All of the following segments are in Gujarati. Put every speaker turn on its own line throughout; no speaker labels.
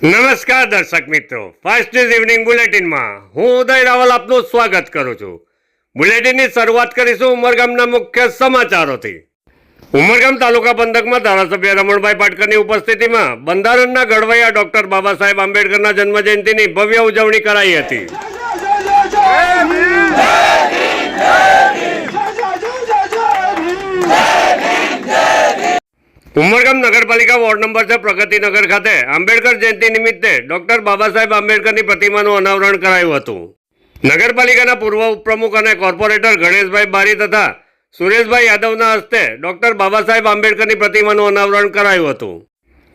નમસ્કાર દર્શક મિત્રો ફાસ્ટ ન્યૂઝ ઇવનિંગ બુલેટિનમાં હું ઉદય રાવલ આપનું સ્વાગત કરું છું બુલેટિનની શરૂઆત કરીશું ઉમરગામના મુખ્ય સમાચારોથી ઉમરગામ તાલુકા પંથકમાં ધારાસભ્ય રમણભાઈ પાટકરની ઉપસ્થિતિમાં બંધારણના ઘડવૈયા ડોક્ટર બાબા સાહેબ આંબેડકરના જન્મજયંતિની ભવ્ય ઉજવણી કરાઈ હતી ઉમરગામ નગરપાલિકા વોર્ડ નંબર છ પ્રગતિનગર ખાતે. આંબેડકર જયંતિ નિમિત્તે ડોક્ટર બાબા સાહેબ આંબેડકરની પ્રતિમાનું અનાવરણ કરાયું હતું. નગરપાલિકાના પૂર્વ ઉપપ્રમુખ અને કોર્પોરેટર ગણેશભાઈ બારી તથા સુરેશભાઈ યાદવના હસ્તે ડોક્ટર બાબા સાહેબ આંબેડકરની પ્રતિમાનું અનાવરણ કરાયું હતું.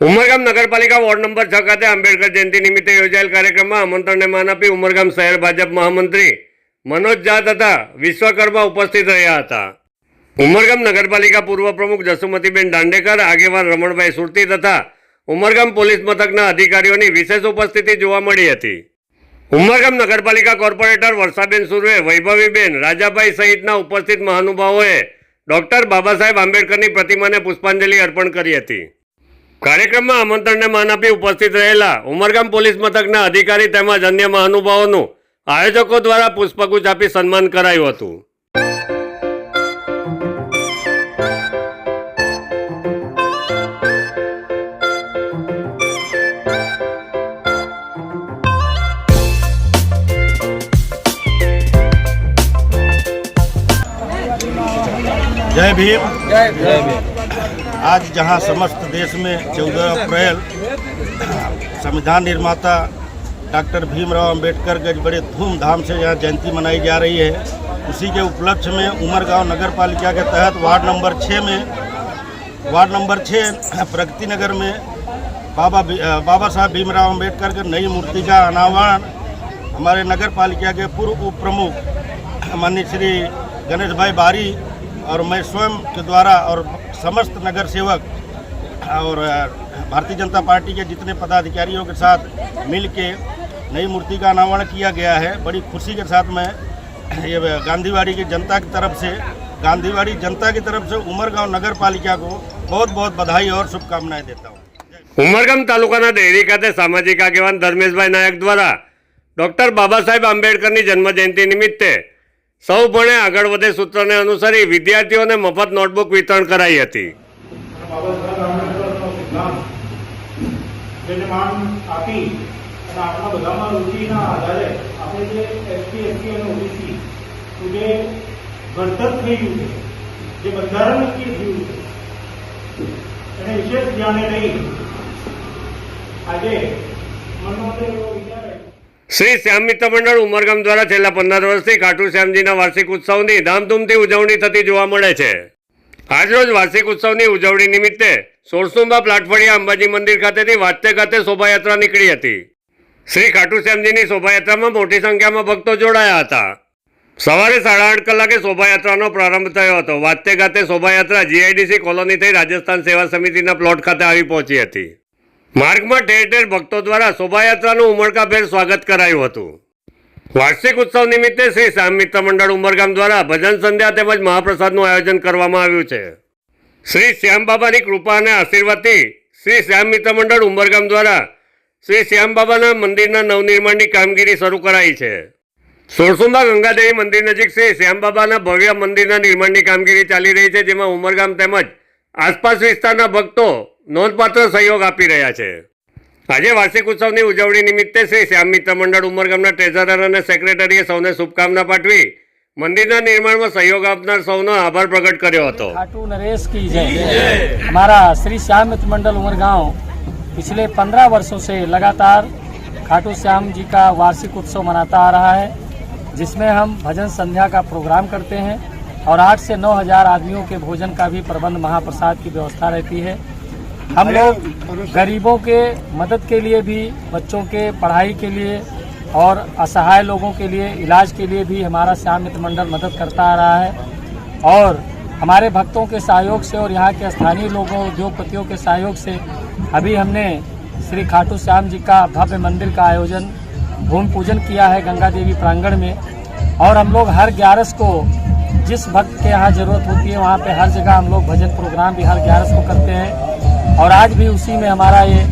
ઉમરગામ નગરપાલિકા વોર્ડ નંબર છ ખાતે આંબેડકર જયંતિ નિમિત્તે યોજાયેલ કાર્યક્રમમાં આમંત્રણને માન આપી ઉમરગામ શહેર ભાજપ મહામંત્રી મનોજ ઝા તથા વિશ્વકર્મા ઉપસ્થિત રહ્યા હતા. ઉમરગામ નગરપાલિકા પૂર્વ પ્રમુખ જસુમતીબેન દાંડેકર, આગેવાન રમણભાઈ સુરતી તથા ઉમરગામ પોલીસ મથકના અધિકારીઓની વિશેષ ઉપસ્થિતિ જોવા મળી હતી. ઉમરગામ નગરપાલિકા કોર્પોરેટર વર્ષાબેન સુરવે, વૈભવીબેન, રાજાભાઈ સહિતના ઉપસ્થિત મહાનુભાવોએ ડોક્ટર બાબા સાહેબ આંબેડકરની પ્રતિમાને પુષ્પાંજલિ અર્પણ કરી હતી. કાર્યક્રમમાં આમંત્રણને માન આપી ઉપસ્થિત રહેલા ઉમરગામ પોલીસ મથકના અધિકારી તેમજ અન્ય મહાનુભાવોનું આયોજકો દ્વારા પુષ્પગુચ્છ આપી સન્માન કરાયું હતું.
जय भीम। आज जहाँ समस्त देश में 14 अप्रैल संविधान निर्माता डॉक्टर भीमराव अंबेडकर के बड़े धूमधाम से यहाँ जयंती मनाई जा रही है। उसी के उपलक्ष्य में उमरगांव नगर पालिका के तहत वार्ड नंबर छः में वार्ड नंबर छः प्रगति नगर में बाबा बाबा साहब भीमराव अंबेडकर की नई मूर्ति का अनावरण हमारे नगर पालिका के पूर्व उप प्रमुख माननीय श्री गणेश भाई बारी और मैं स्वयं के द्वारा और समस्त नगर सेवक और अ, भारतीय जनता पार्टी के जितने पदाधिकारियों के साथ मिल के नई मूर्ति का अनावरण किया गया है बड़ी खुशी के साथ मैं ये गांधीवाड़ी की जनता की तरफ से गांधीवाड़ी जनता की तरफ से उमरगांव नगर पालिका को बहुत बहुत बधाई और शुभकामनाएं देता हूँ
ઉમરગામ તાલુકાના ડેરી ખાતે સામાજિક આગેવાન ધર્મેશભાઈ નાયક દ્વારા ડોક્ટર બાબા સાહેબ આંબેડકરની જન્મજયંતિ નિમિત્તે સૌ ભણે આગળ વધે સૂત્રને અનુસરી વિદ્યાર્થીઓને મફત નોટબુક વિતરણ કરાઈ હતી.
આજે મનનો તો એવો વિચાર આવ્યો
શ્રી શ્યામ મિત્ર મંડળ ઉમરગામ દ્વારા છેલ્લા પંદર વર્ષથી ખાટુ શ્યામજીના વાર્ષિક ઉત્સવની ધામધૂમથી ઉજવણી થતી જોવા મળે છે. આજરોજ વાર્ષિક ઉત્સવની ઉજવણી નિમિત્તે સોરસુંબા પ્લાટફળિયા અંબાજી મંદિર ખાતેથી વાજતે ખાતે શોભાયાત્રા નીકળી હતી. શ્રી ખાટુ શ્યામજીની શોભાયાત્રામાં મોટી સંખ્યામાં ભક્તો જોડાયા હતા. સવારે સાડા આઠ કલાકે શોભાયાત્રાનો પ્રારંભ થયો હતો. વાતે ગાતે શોભાયાત્રા જીઆઈડીસી કોલોની થઈ રાજસ્થાન સેવા સમિતિના પ્લોટ ખાતે આવી પહોંચી હતી. માર્ગમાં ઠેર ઠેર ભક્તો દ્વારા શોભાયાત્રાનું ઉમળકાભેર સ્વાગત કરાયું હતું. વાર્ષિક ઉત્સવ નિમિત્તે શ્રી શ્યામ મિત્ર મંડળ ઉમરગામ દ્વારા ભજન સંધ્યા તેમજ મહાપ્રસાદનું આયોજન કરવામાં આવ્યું છે. શ્રી શ્યામ બાબાની કૃપા અને આશીર્વાદથી શ્રી શ્યામ મિત્ર મંડળ ઉમરગામ દ્વારા શ્રી શ્યામ બાબાના મંદિરના નવનિર્માણની કામગીરી શરૂ કરાઈ છે. સોળસુંબા ગંગાદેવી મંદિર નજીક શ્રી શ્યામ બાબાના ભવ્ય મંદિરના નિર્માણની કામગીરી ચાલી રહી છે, જેમાં ઉમરગામ તેમજ આસપાસ વિસ્તારના ભક્તો નોંધપાત્ર સહયોગ આપી રહ્યા છે આજે વાર્ષિક ઉત્સવની ઉજવણી નિમિત્તે શ્રી શ્યામ મિત્ર મંડળ ઉમરગામના ટ્રેઝરર અને સેક્રેટરીએ સૌને શુભકામના પાઠવી મંદિરના નિર્માણમાં સહયોગ આપનાર સૌનો આભાર પ્રગટ કર્યો હતો
खाटू नरेश की जय हमारा श्री श्याम मित्र मंडल उमर गांव पिछले पंद्रह वर्षों से लगातार खाटू श्याम जी का वार्षिक उत्सव मनाता आ रहा है जिसमें हम भजन संध्या का प्रोग्राम करते हैं और आठ से नौ हजार आदमियों के भोजन का भी प्रबंध महाप्रसाद की व्यवस्था रहती है हम लोग गरीबों के मदद के लिए भी, बच्चों के पढ़ाई के लिए और असहाय लोगों के लिए, इलाज के लिए भी हमारा श्याम मित्र मंडल मदद करता आ रहा है। और हमारे भक्तों के सहयोग से और यहाँ के स्थानीय लोगों, उद्योगपतियों के सहयोग से अभी हमने श्री खाटू श्याम जी का भव्य मंदिर का आयोजन, भूमि पूजन किया है गंगा देवी प्रांगण में। और हम लोग हर ग्यारस को जिस भक्त के यहाँ ज़रूरत होती है, वहाँ पे हर जगह हम लोग भजन प्रोग्राम भी हर ग्यारस को करते हैं। और आज भी उसी में हमारा ये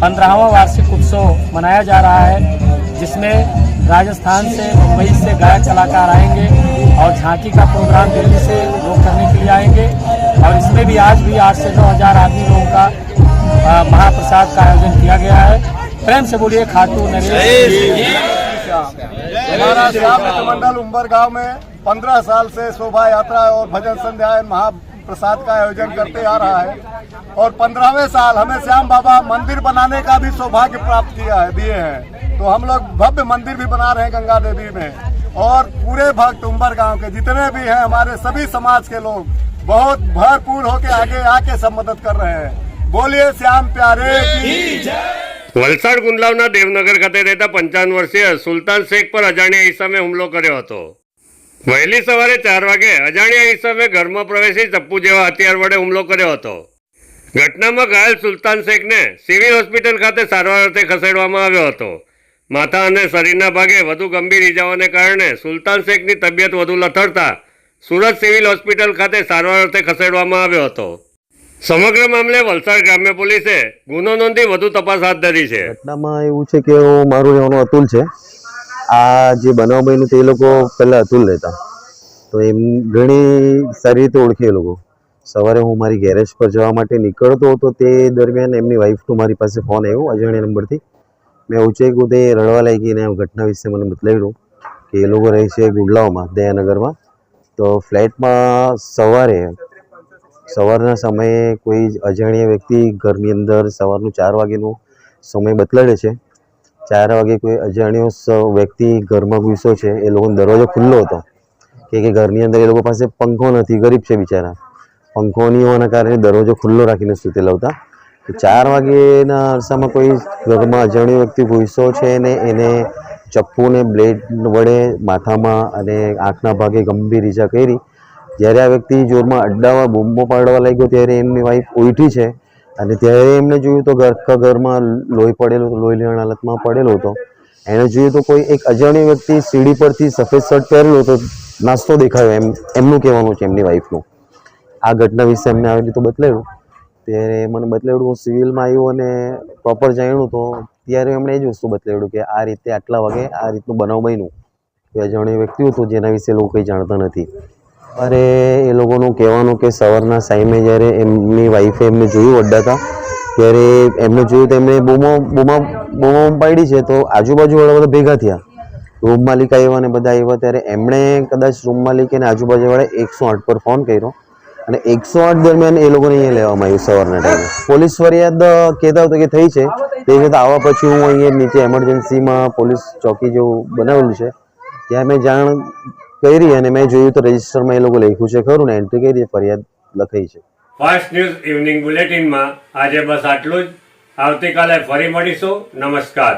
पंद्रहवा वार्षिक उत्सव मनाया जा रहा है, जिसमें राजस्थान से मुंबई से गायक कलाकार आएँगे और झांकी का प्रोग्राम दिल्ली से लोग करने के लिए आएँगे। और इसमें भी आज भी आठ से नौ हज़ार आदमी लोगों का महाप्रसाद का आयोजन किया गया है। प्रेम से बोलिए, खाटू, नरेश
हमारा मंडल उम्बर गाँव में पंद्रह साल से शोभा यात्रा और भजन संध्या एवं महाप्रसाद का आयोजन करते आ रहा है और पंद्रहवें साल हमें श्याम बाबा मंदिर बनाने का भी सौभाग्य प्राप्त किया है दिए हैं तो हम लोग भव्य मंदिर भी बना रहे हैं गंगा देवी में और पूरे भक्त उम्बर गांव के जितने भी हैं हमारे सभी समाज के लोग बहुत भरपूर होके आगे आके सब मदद कर रहे हैं बोलिए श्याम प्यारे की
વલસાડ ગુંદલાવના દેવનગર ખાતે રહેતા પંચાવન વર્ષીય સુલતાન શેખ પર અજાણ્યા ઈસમે હુમલો કર્યો હતો વહેલી સવારે ચાર વાગે અજાણ્યા ઈસમે ઘરમાં પ્રવેશી ચપ્પુ જેવા હથિયાર વડે હુમલો કર્યો હતો. ઘટનામાં ઘાયલ સુલતાન શેખને સિવિલ હોસ્પિટલ ખાતે સારવાર અર્થે ખસેડવામાં આવ્યો હતો. માથા અને શરીરના ભાગે વધુ ગંભીર ઇજાઓને કારણે સુલતાન શેખની તબિયત વધુ લથડતા સુરત સિવિલ હોસ્પિટલ ખાતે સારવાર અર્થે ખસેડવામાં આવ્યો હતો. સમગ્ર મામલે વલસાડ ગ્રામ્ય પોલીસે ગુનો નોંધી વધુ તપાસ હાથ ધરી છે.
ઘટનામાં એવું છે કે મારું રહેવાનું અતુલ છે. આ જે બનાવ બન્યું તે લોકો પહેલાં અતુલ રહેતા તો એમ ઘણી સારી રીતે ઓળખે લોકો. સવારે હું મારી ગેરેજ પર જવા માટે નીકળતો હતો તે દરમિયાન એમની વાઈફનો મારી પાસે ફોન આવ્યો અજાણ્યા નંબરથી મેં ઉચેક્યું તે રડવા લાગી અને ઘટના વિશે મને બતલાવ્યું કે એ લોકો રહે છે ગુડલાવમાં દયાનગરમાં. તો ફ્લેટમાં સવારે, સવારના સમયે કોઈ અજાણ્યા વ્યક્તિ ઘરની અંદર સવારનું ચાર વાગ્યાનો સમય બતલાડે છે. ચાર વાગે કોઈ અજાણ્યો વ્યક્તિ ઘરમાં ઘૂસ્યો છે, એ લોકોનો દરવાજો ખુલ્લો હતો. કે કે ઘરની અંદર એ લોકો પાસે પંખો નથી, ગરીબ છે બિચારા. પંખો નહીં હોવાના કારણે દરવાજો ખુલ્લો રાખીને સૂતેલા હતા તો ચાર વાગ્યેના અરસામાં કોઈ ઘરમાં અજાણ્યો વ્યક્તિ ઘૂસ્યો છે ને એને ચપ્પુને બ્લેડ વડે માથામાં અને આંખના ભાગે ગંભીર ઈજા કરી. જ્યારે આ વ્યક્તિ જોરમાં અડ્ડાવા બૂમો પાડવા લાગ્યો, ત્યારે એમની વાઈફ ઉઠી છે. અને ત્યારે એમને જોયું તો ઘર ઘરમાં લોહી પડેલો લોહી લેણ હાલતમાં પડેલો હતો. એણે જોયું તો કોઈ એક અજાણ્યો વ્યક્તિ સીડી પરથી સફેદ શર્ટ પહેરેલો હતો, નાસ્તો દેખાયો એમ એમનું કહેવાનું છે એમની વાઈફનું આ ઘટના વિશે એમને આવી રીતે બતલાવ્યું ત્યારે મને બતલાવ્યું હું સિવિલમાં આવ્યું અને પ્રોપર જાણ્યું તો ત્યારે એમણે એ જ વસ્તુ બતલાવ્યું કે આ રીતે આટલા વાગે આ રીતનું બનાવ બન્યું. કે અજાણ્યું વ્યક્તિ હતું જેના વિશે લોકો કંઈ જાણતા નથી. અરે, એ લોકોનું કહેવાનું કે સવારના સાઈમે જ્યારે એમની વાઈફે એમને જોયું અડ્ડાતા, ત્યારે એમને જોયું તો એમને બૂમો, બૂમા બૂમો પાડી છે તો આજુબાજુવાળા બધા ભેગા થયા. રૂમ માલિક આવ્યા અને બધા આવ્યા, ત્યારે એમણે કદાચ રૂમ માલિક અને આજુબાજુવાળા એકસો આઠ પર ફોન કર્યો અને એકસો આઠ દરમિયાન એ લોકોને અહીંયા લેવામાં આવ્યું સવારના ટાઈમે પોલીસ ફરિયાદ કહેતા હતા કે થઈ છે, તે રીતે આવવા પછી હું અહીંયા નીચે એમરજન્સીમાં પોલીસ ચોકી જેવું બનાવેલું છે. ત્યાં મેં જાણ કરી અને મેં જોયું તો રજિસ્ટરમાં એ લોકો લખ્યું છે, ખરું ને? એન્ટ્રી કરી ફરિયાદ લખાઈ છે.
ફાસ્ટ ન્યૂઝ ઇવનિંગ બુલેટિનમાં આજે બસ આટલું જ. આવતીકાલે ફરી મળીશું. નમસ્કાર.